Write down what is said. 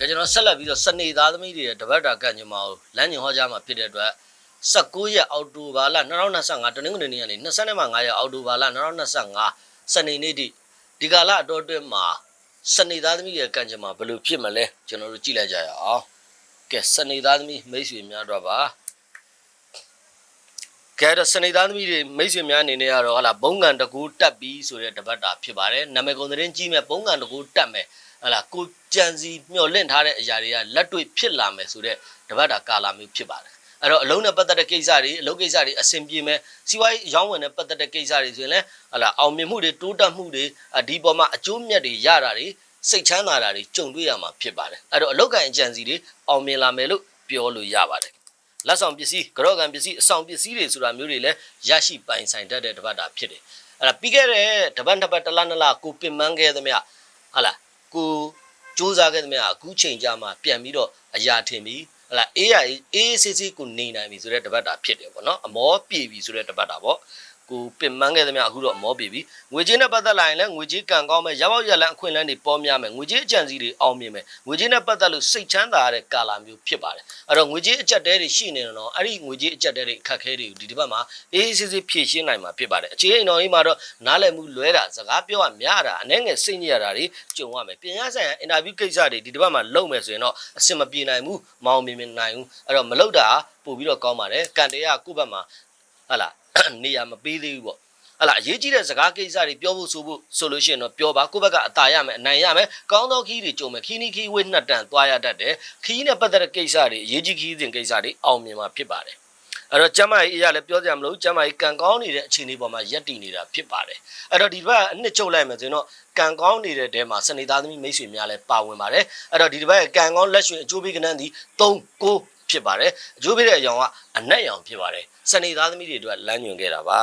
ကဲကျွန်တော်ဆက်လက်ပြီးတော့စနေသားသမီးတွေရဲ့တပတ်တာကံကြမ္မာကိုလမ်းညွှန်ဟောကြားမှာဖြစ်တဲ့အတွက်19ရက်အောက်တိုဘာလ2025တနင်္ဂနွေနေ့ကနေ25ရက်အောက်တိုဘာလ2025စနေနေ့ထိဒီကာလအတော်အတွင်းမှာစနေသားသမီးတွေရဲ့ကံကြမ္မာဘယ်လိုဖြစ်မလဲကျွန်တော်တို့ကြည့်လိုက်ကြရအောင်ကဲစနေသားသမီးမိတ်ဆွေများတော့ပါ ကဲတော့စနေသားသမီးတွေမိတ်ဆွေများအနေနဲ့ကတော့ဟာလာဘုံကန်တကူတက်ပြီးဆိုတဲ့တပတ်တာဖြစ်ပါတယ်နာမည်ကုန်သတင်းကြီးမဲ့ဘုံကန်တကူတက်မယ်ဟာလာကိုကြံစီမျှော်လင့်ထားတဲ့အရာတွေကလက်တွေ့ဖြစ်လာမယ်ဆိုတဲ့တပတ်တာကာလာမျိုးဖြစ်ပါတယ်အဲ့တော့အလုံးနဲ့ပတ်သက်တဲ့ကိစ္စတွေအလုပ်ကိစ္စတွေအဆင်ပြေမယ်စီးပွားရေးရောင်းဝယ်နဲ့ပတ်သက်တဲ့ကိစ္စတွေဆိုရင်လည်းဟာလာအောင်မြင်မှုတွေတိုးတက်မှုတွေအဒီပေါ်မှာအကျိုးမြတ်တွေရတာတွေစိတ်ချမ်းသာတာတွေကြုံတွေ့ရမှာဖြစ်ပါတယ်အဲ့တော့အလောက်ကန်အကြံစီတွေအောင်မြင်လာမယ်လို့ပြောလို့ရပါတယ် လက်ဆောင်ပစ္စည်းကြော့ကန်ပစ္စည်းအဆောင်ပစ္စည်းတွေဆိုတာမျိုးတွေလည်းရရှိပိုင်ဆိုင်တတ်တဲ့တပတ်တာဖြစ်တယ်အဲ့ဒါပြီးခဲ့တဲ့တပတ်တစ်ပတ်တစ်လနှစ်လကိုပင်ပန်းခဲ့သမျှဟာလားကိုစူးစမ်းခဲ့သမျှအခုချိန်ကြမှာပြန်ပြီးတော့အရာထင်ပြီးဟာလားအေးရအေးအေးဆေးဆေးကိုနေနိုင်ပြီဆိုတဲ့တပတ်တာဖြစ်တယ်ပေါ့နော်အမောပြေပြီဆိုတဲ့တပတ်တာပေါ့ ကိုပင်ပန်းခဲ့သမျှအခုတော့အမောပြေပြီငွေကြေးနဲ့ပတ်သက်လာရင်လည်းငွေကြေးကံကောင်းမယ်ရပေါက်ရလန်းအခွင့်အလန်းတွေပေါ်များမယ်ငွေကြေးအကြံစီတွေအောင်မြင်မယ်ငွေကြေးနဲ့ပတ်သက်လို့စိတ်ချမ်းသာရတဲ့ကာလာမျိုးဖြစ်ပါတယ်အဲ့တော့ငွေကြေးအကြက်တဲတွေရှိနေတော့အဲ့ဒီငွေကြေးအကြက်တဲတွေအခက်အခဲတွေကိုဒီတစ်ပတ်မှာအေးအေးဆေးဆေးဖြေရှင်းနိုင်မှာဖြစ်ပါတယ်အခြေအနေတော်ကြီးမှာတော့နားလည်မှုလွဲတာစကားပြောရများတာအနှဲငယ်စိတ်ညစ်ရတာတွေကြုံရမယ်ပြင်ရဆိုင်ရာအင်တာဗျူးကိစ္စတွေဒီတစ်ပတ်မှာလုပ်မယ်ဆိုရင်တော့အဆင်မပြေနိုင်ဘူးမအောင်မြင်နိုင်ဘူးအဲ့တော့မလုပ်တာပို့ပြီးတော့ကောင်းပါတယ်ကန်တရားကိုယ့်ဘက်မှာဟလာ နေရာမပေးသေးဘူးပေါ့ဟလာအရေးကြီးတဲ့စကားကိစ္စတွေပြောဖို့ဆိုဖို့ဆိုလို့ရှိရင်တော့ပြောပါကိုယ့်ဘက်ကအတာရမယ်အနိုင်ရမယ်ကောင်းသောခီးတွေကြုံမယ်ခီးနီးခီးဝိနှစ်တန်သွားရတတ်တယ်ခီးနဲ့ပတ်သက်တဲ့ကိစ္စတွေအရေးကြီးခီးစဉ်ကိစ္စတွေအောင်မြင်မှာဖြစ်ပါတယ်အဲ့တော့ကျမ်းမာရေးအရာလည်းပြောကြမလို့ကျမ်းမာရေးကံကောင်းနေတဲ့အခြေအနေပေါ်မှာရက်တည်နေတာဖြစ်ပါတယ်အဲ့တော့ဒီဘက်အနှစ်ချုပ်လိုက်မယ်ဆိုရင်တော့ကံကောင်းနေတဲ့တဲမှာစနေသားသမီးမိတ်ဆွေများလည်းပါဝင်ပါတယ်အဲ့တော့ဒီတစ်ပတ်ကံကောင်းလက်ရွှေအကျိုးပေးကဏ္ဍဒီ3 9 ဖြစ်ပါတယ်အကျိုးပေးတဲ့အယောင်ကအနက်ရောင်ဖြစ်ပါတယ်စနေသားသမီးတွေအတွက်လမ်းညွှန်ခဲ့တာပါ